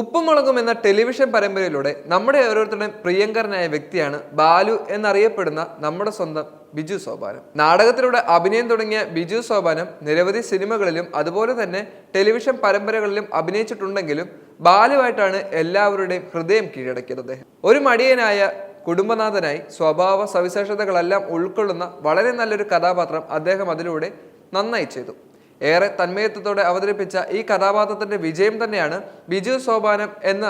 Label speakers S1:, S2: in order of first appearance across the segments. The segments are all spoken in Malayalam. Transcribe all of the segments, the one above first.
S1: ഉപ്പുമുളകും എന്ന ടെലിവിഷൻ പരമ്പരയിലൂടെ നമ്മുടെ ഓരോരുത്തരുടെയും പ്രിയങ്കരനായ വ്യക്തിയാണ് ബാലു എന്നറിയപ്പെടുന്ന നമ്മുടെ സ്വന്തം ബിജു സോപാനം. നാടകത്തിലൂടെ അഭിനയം തുടങ്ങിയ ബിജു സോപാനം നിരവധി സിനിമകളിലും അതുപോലെ തന്നെ ടെലിവിഷൻ പരമ്പരകളിലും അഭിനയിച്ചിട്ടുണ്ടെങ്കിലും ബാലുവായിട്ടാണ് എല്ലാവരുടെയും ഹൃദയം കീഴടക്കിയത്. അദ്ദേഹം ഒരു മടിയനായ കുടുംബനാഥനായി സ്വഭാവ സവിശേഷതകളെല്ലാം ഉൾക്കൊള്ളുന്ന വളരെ നല്ലൊരു കഥാപാത്രം അദ്ദേഹം അതിലൂടെ നന്നായി ചെയ്തു. ഏറെ തന്മയത്വത്തോടെ അവതരിപ്പിച്ച ഈ കഥാപാത്രത്തിന്റെ വിജയം തന്നെയാണ് ബിജു സോപാനം എന്ന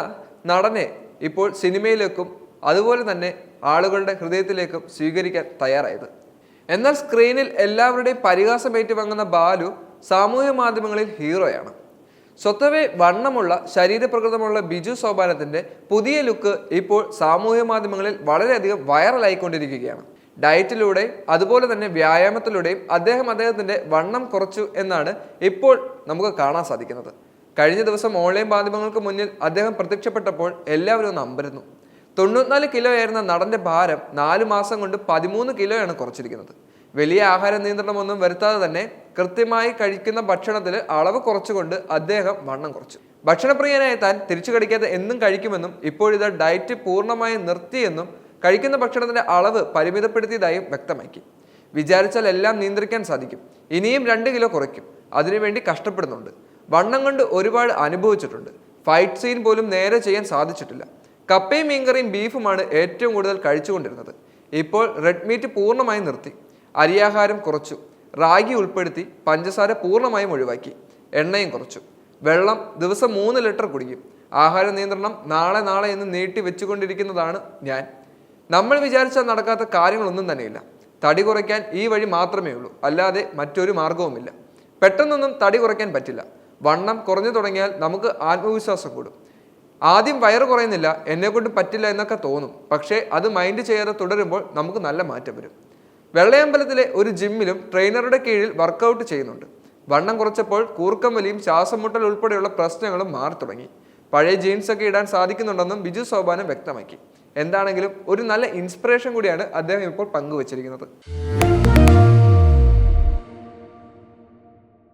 S1: നടനെ ഇപ്പോൾ സിനിമയിലേക്കും അതുപോലെ തന്നെ ആളുകളുടെ ഹൃദയത്തിലേക്കും സ്വീകരിക്കാൻ തയ്യാറായത്. എന്നാൽ സ്ക്രീനിൽ എല്ലാവരുടെയും പരിഹാസം ഏറ്റുവാങ്ങുന്ന ബാലു സാമൂഹ്യ മാധ്യമങ്ങളിൽ ഹീറോയാണ്. സ്വത്തവേ വണ്ണമുള്ള ശരീരപ്രകൃതമുള്ള ബിജു സോപാനത്തിന്റെ പുതിയ ലുക്ക് ഇപ്പോൾ സാമൂഹ്യ മാധ്യമങ്ങളിൽ വളരെയധികം വൈറലായിക്കൊണ്ടിരിക്കുകയാണ് ഡയറ്റിലൂടെ അതുപോലെ തന്നെ വ്യായാമത്തിലൂടെയും അദ്ദേഹം അദ്ദേഹത്തിന്റെ വണ്ണം കുറച്ചു എന്നാണ് ഇപ്പോൾ നമുക്ക് കാണാൻ സാധിക്കുന്നത്. കഴിഞ്ഞ ദിവസം ഓൺലൈൻ മാധ്യമങ്ങൾക്ക് മുന്നിൽ അദ്ദേഹം പ്രത്യക്ഷപ്പെട്ടപ്പോൾ എല്ലാവരും ഒന്ന് അമ്പരുന്നു. തൊണ്ണൂറ്റിനാല് കിലോ ആയിരുന്ന നടന്റെ ഭാരം നാല് മാസം കൊണ്ട് പതിമൂന്ന് കിലോയാണ് കുറച്ചിരിക്കുന്നത്. വലിയ ആഹാര നിയന്ത്രണമൊന്നും വരുത്താതെ തന്നെ കൃത്യമായി കഴിക്കുന്ന ഭക്ഷണത്തിൽ അളവ് കുറച്ചുകൊണ്ട് അദ്ദേഹം വണ്ണം കുറച്ചു. ഭക്ഷണപ്രിയനായ താൻ തിരിച്ചു കടിക്കാതെ എന്നും കഴിക്കുമെന്നും ഇപ്പോഴിത് ഡയറ്റ് പൂർണമായി നിർത്തിയെന്നും കഴിക്കുന്ന ഭക്ഷണത്തിന്റെ അളവ് പരിമിതപ്പെടുത്തിയതായും വ്യക്തമാക്കി. വിചാരിച്ചാൽ എല്ലാം നിയന്ത്രിക്കാൻ സാധിക്കും. ഇനിയും രണ്ട് കിലോ കുറയ്ക്കും. അതിനുവേണ്ടി കഷ്ടപ്പെടുന്നുണ്ട്. വണ്ണം കൊണ്ട് ഒരുപാട് അനുഭവിച്ചിട്ടുണ്ട്. ഫൈറ്റ് സീൻ പോലും നേരെ ചെയ്യാൻ സാധിച്ചിട്ടില്ല. കപ്പയും മീൻകറിയും ബീഫുമാണ് ഏറ്റവും കൂടുതൽ കഴിച്ചുകൊണ്ടിരുന്നത്. ഇപ്പോൾ റെഡ് മീറ്റ് പൂർണമായും നിർത്തി. അരിയാഹാരം കുറച്ചു. റാഗി ഉൾപ്പെടുത്തി പഞ്ചസാര പൂർണമായും ഒഴിവാക്കി. എണ്ണയും കുറച്ചു. വെള്ളം ദിവസം മൂന്ന് ലിറ്റർ കുടിക്കും. ആഹാര നിയന്ത്രണം നാളെ നാളെ എന്ന് നീട്ടി വെച്ചുകൊണ്ടിരിക്കുന്നതാണ് ഞാൻ. നമ്മൾ വിചാരിച്ചാൽ നടക്കാത്ത കാര്യങ്ങളൊന്നും തന്നെയില്ല. തടി കുറയ്ക്കാൻ ഈ വഴി മാത്രമേ ഉള്ളൂ. അല്ലാതെ മറ്റൊരു മാർഗവുമില്ല പെട്ടെന്നൊന്നും തടി കുറയ്ക്കാൻ പറ്റില്ല. വണ്ണം കുറഞ്ഞു തുടങ്ങിയാൽ നമുക്ക് ആത്മവിശ്വാസം കൂടും. ആദ്യം വയറ് കുറയുന്നില്ല എന്നെ കൊണ്ട് പറ്റില്ല എന്നൊക്കെ തോന്നും. പക്ഷേ അത് മൈൻഡ് ചെയ്യാതെ തുടരുമ്പോൾ നമുക്ക് നല്ല മാറ്റം വരും. വെള്ളയമ്പലത്തിലെ ഒരു ജിമ്മിലും ട്രെയിനറുടെ കീഴിൽ വർക്കൗട്ട് ചെയ്യുന്നുണ്ട്. വണ്ണം കുറച്ചപ്പോൾ കൂർക്കം വലിയും ശ്വാസം മുട്ടൽ ഉൾപ്പെടെയുള്ള പ്രശ്നങ്ങളും മാറി തുടങ്ങി പഴയ ജീൻസ് ഒക്കെ ഇടാൻ സാധിക്കുന്നുണ്ടെന്നും ബിജു സോപാനം വ്യക്തമാക്കി. എന്താണെങ്കിലും ഒരു നല്ല ഇൻസ്പിറേഷൻ കൂടിയാണ് അദ്ദേഹം ഇപ്പോൾ പങ്കുവച്ചിരിക്കുന്നത്.